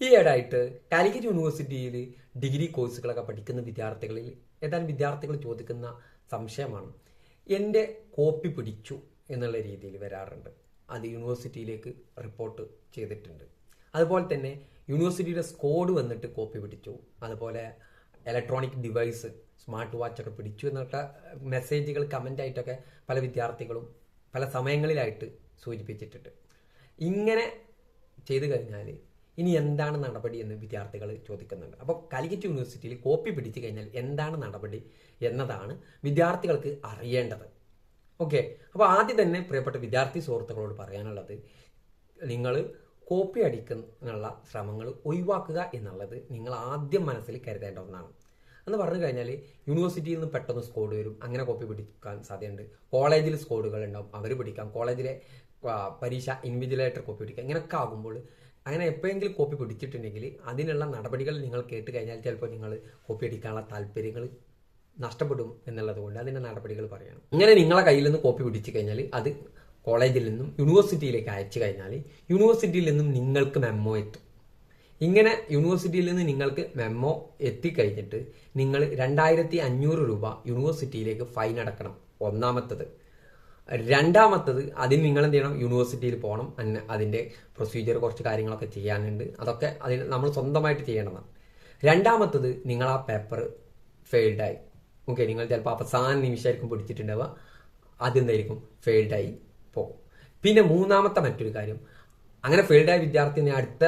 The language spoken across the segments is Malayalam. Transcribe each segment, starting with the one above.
ഈ ഏടായിട്ട് കാലിക്കറ്റ് യൂണിവേഴ്സിറ്റിയിൽ ഡിഗ്രി കോഴ്സുകളൊക്കെ പഠിക്കുന്ന വിദ്യാർത്ഥികളിൽ ഏതാനും വിദ്യാർത്ഥികൾ ചോദിക്കുന്ന സംശയമാണ്. എന്റെ കോപ്പി പിടിച്ചു എന്നുള്ള രീതിയിൽ വരാറുണ്ട്. അത് യൂണിവേഴ്സിറ്റിയിലേക്ക് റിപ്പോർട്ട് ചെയ്തിട്ടുണ്ട്. അതുപോലെ തന്നെ യൂണിവേഴ്സിറ്റിയുടെ സ്കോഡ് വന്നിട്ട് കോപ്പി പിടിച്ചു. അതുപോലെ ഇലക്ട്രോണിക് ഡിവൈസ് സ്മാർട്ട് വാച്ചൊക്കെ പിടിച്ചു എന്നൊക്കെ മെസ്സേജുകൾ കമന്റായിട്ടൊക്കെ പല വിദ്യാർത്ഥികളും പല സമയങ്ങളിലായിട്ട് സൂചിപ്പിച്ചിട്ടുണ്ട്. ഇങ്ങനെ ചെയ്തു കഴിഞ്ഞാൽ ഇനി എന്താണ് നടപടി എന്ന് വിദ്യാർത്ഥികൾ ചോദിക്കുന്നുണ്ട്. അപ്പോൾ കാലിക്കറ്റ് യൂണിവേഴ്സിറ്റിയിൽ കോപ്പി പിടിച്ചു കഴിഞ്ഞാൽ എന്താണ് നടപടി എന്നതാണ് വിദ്യാർത്ഥികൾക്ക് അറിയേണ്ടത്. ഓക്കെ. അപ്പോൾ ആദ്യം തന്നെ പ്രിയപ്പെട്ട വിദ്യാർത്ഥി സുഹൃത്തുക്കളോട് പറയാനുള്ളത് നിങ്ങൾ കോപ്പി അടിക്കുന്നുള്ള ശ്രമങ്ങൾ ഒഴിവാക്കുക എന്നുള്ളത് നിങ്ങൾ ആദ്യം മനസ്സിൽ കരുതേണ്ട ഒന്നാണ്. എന്ന് പറഞ്ഞു കഴിഞ്ഞാൽ യൂണിവേഴ്സിറ്റിയിൽ നിന്ന് പെട്ടെന്ന് സ്കോഡ് വരും അങ്ങനെ കോപ്പി പിടിക്കാൻ സാധ്യതയുണ്ട്. കോളേജിൽ സ്കോഡുകൾ ഉണ്ടാവും അവർ പിടിക്കാം. കോളേജിലെ പരീക്ഷ ഇൻവിജിലേറ്റർ കോപ്പി പിടിക്കാം ഇങ്ങനെയൊക്കെ ആകുമ്പോൾ അങ്ങനെ എപ്പോഴെങ്കിലും കോപ്പി പിടിച്ചിട്ടുണ്ടെങ്കിൽ അതിനുള്ള നടപടികൾ നിങ്ങൾ കേട്ട് കഴിഞ്ഞാൽ ചിലപ്പോൾ നിങ്ങൾ കോപ്പി അടിക്കാനുള്ള താല്പര്യങ്ങൾ നഷ്ടപ്പെടും എന്നുള്ളത് കൊണ്ട് അതിന്റെ നടപടികൾ പറയണം. ഇങ്ങനെ നിങ്ങളെ കയ്യിൽ നിന്ന് കോപ്പി പിടിച്ചു കഴിഞ്ഞാൽ അത് കോളേജിൽ നിന്നും യൂണിവേഴ്സിറ്റിയിലേക്ക് അയച്ചു കഴിഞ്ഞാൽ യൂണിവേഴ്സിറ്റിയിൽ നിന്നും നിങ്ങൾക്ക് മെമ്മോ എത്തും. ഇങ്ങനെ യൂണിവേഴ്സിറ്റിയിൽ നിന്ന് നിങ്ങൾക്ക് മെമ്മോ എത്തിക്കഴിഞ്ഞിട്ട് നിങ്ങൾ രണ്ടായിരത്തി അഞ്ഞൂറ് രൂപ യൂണിവേഴ്സിറ്റിയിലേക്ക് ഫൈൻ അടക്കണം. ഒന്നാമത്തത്. രണ്ടാമത്തത് അതിന് നിങ്ങൾ എന്ത് ചെയ്യണം യൂണിവേഴ്സിറ്റിയിൽ പോകണം അതിന്റെ പ്രൊസീജിയർ കുറച്ച് കാര്യങ്ങളൊക്കെ ചെയ്യാനുണ്ട്. അതൊക്കെ അതിന് നമ്മൾ സ്വന്തമായിട്ട് ചെയ്യേണ്ടതാണ്. രണ്ടാമത്തത് നിങ്ങൾ ആ പേപ്പർ ഫെയിൽഡായി ഓക്കെ നിങ്ങൾ ചിലപ്പോൾ അവസാന നിമിഷമായിരിക്കും പിടിച്ചിട്ടുണ്ടാവുക. അതെന്തായിരിക്കും? ഫെയിൽഡായി പോകും. പിന്നെ മൂന്നാമത്തെ മറ്റൊരു കാര്യം. അങ്ങനെ ഫെയിൽഡായ വിദ്യാർത്ഥിനെ അടുത്ത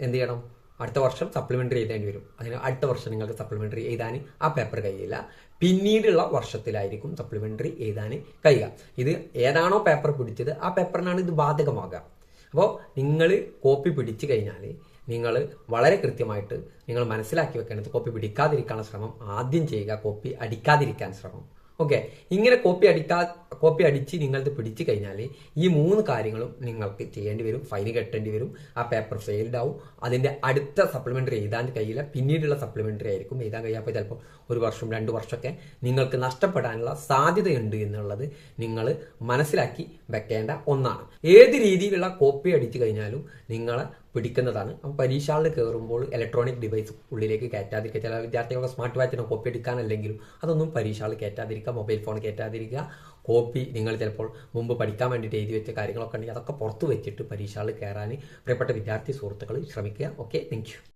എന്ത് ചെയ്യണം? അടുത്ത വർഷം സപ്ലിമെന്ററി എഴുതേണ്ടി വരും. അതിന് അടുത്ത വർഷം നിങ്ങൾക്ക് സപ്ലിമെന്ററി എഴുതാൻ ആ പേപ്പർ കഴിയില്ല. പിന്നീടുള്ള വർഷത്തിലായിരിക്കും സപ്ലിമെന്ററി എഴുതാൻ കഴിയുക. ഇത് ഏതാണോ പേപ്പർ പിടിച്ചത് ആ പേപ്പറിനാണ് ഇത് ബാധകമാകുക. അപ്പോൾ നിങ്ങൾ കോപ്പി പിടിച്ചു കഴിഞ്ഞാൽ നിങ്ങൾ വളരെ കൃത്യമായിട്ട് നിങ്ങൾ മനസ്സിലാക്കി വെക്കേണ്ടത് കോപ്പി പിടിക്കാതിരിക്കാനുള്ള ശ്രമം ആദ്യം ചെയ്യുക കോപ്പി അടിക്കാതിരിക്കാൻ ശ്രമം. ഓക്കെ ഇങ്ങനെ കോപ്പി അടിക്കാ കോപ്പി അടിച്ച് നിങ്ങളത് പിടിച്ചു കഴിഞ്ഞാൽ ഈ മൂന്ന് കാര്യങ്ങളും നിങ്ങൾക്ക് ചെയ്യേണ്ടി വരും ഫൈൻ കെട്ടേണ്ടി വരും. ആ പേപ്പർ ഫെയിൽഡ് ആവും. അതിന്റെ അടുത്ത സപ്ലിമെന്ററി എഴുതാൻ കഴിയില്ല. പിന്നീടുള്ള സപ്ലിമെന്ററി ആയിരിക്കും എഴുതാൻ കഴിയാപ്പോൾ ചിലപ്പോൾ ഒരു വർഷം രണ്ട് വർഷമൊക്കെ നിങ്ങൾക്ക് നഷ്ടപ്പെടാനുള്ള സാധ്യതയുണ്ട് എന്നുള്ളത് നിങ്ങൾ മനസ്സിലാക്കി വെക്കേണ്ട ഒന്നാണ്. ഏത് രീതിയിലുള്ള കോപ്പി അടിച്ചു കഴിഞ്ഞാലും നിങ്ങളെ പിടിക്കുന്നതാണ്. അപ്പോൾ പരീക്ഷകളിൽ കയറുമ്പോൾ ഇലക്ട്രോണിക് ഡിവൈസ് ഉള്ളിലേക്ക് കയറ്റാതിരിക്കുക. ചില വിദ്യാർത്ഥികളുടെ സ്മാർട്ട് വാച്ചിനോ കോപ്പി എടുക്കാനല്ലെങ്കിലും അതൊന്നും പരീക്ഷകളിൽ കയറ്റാതിരിക്കുക. മൊബൈൽ ഫോൺ കയറ്റാതിരിക്കുക. കോപ്പി നിങ്ങൾ ചിലപ്പോൾ മുമ്പ് പഠിക്കാൻ വേണ്ടിയിട്ട് എഴുതി വെച്ച കാര്യങ്ങളൊക്കെ ഉണ്ടെങ്കിൽ അതൊക്കെ പുറത്ത് വെച്ചിട്ട് പരീക്ഷകളിൽ കയറാൻ പ്രിയപ്പെട്ട വിദ്യാർത്ഥി സുഹൃത്തുക്കൾ ശ്രമിക്കുക. Okay thank